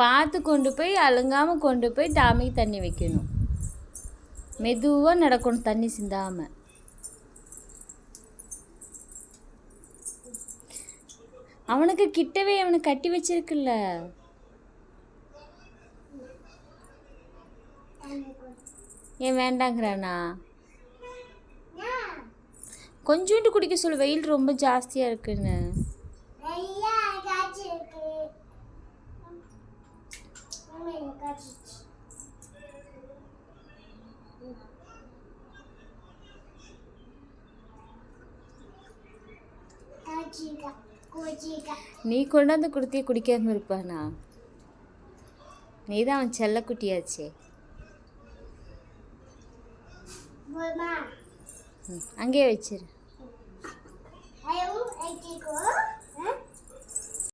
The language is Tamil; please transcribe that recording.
பார்த்து கொண்டு போய் அழுங்காமல் கொண்டு போய் டாமிக்கு தண்ணி வைக்கணும். மெதுவாக நடக்கணும் தண்ணி சிந்தாமல் அவனுக்கு கிட்டவே அவனை கட்டி வச்சிருக்குல்ல. ஏன் வேண்டாங்கிறானா? கொஞ்சோண்டு குடிக்க சொல்லு வெயில் ரொம்ப ஜாஸ்தியாக இருக்குன்னு. கூச்சிக்கா. நீ கொண்டாந்து கொடுத்தே குடிக்காம இருப்பானா நீ தான் அவன் செல்லக்குட்டியாச்சே அங்கேயே வச்சிரு.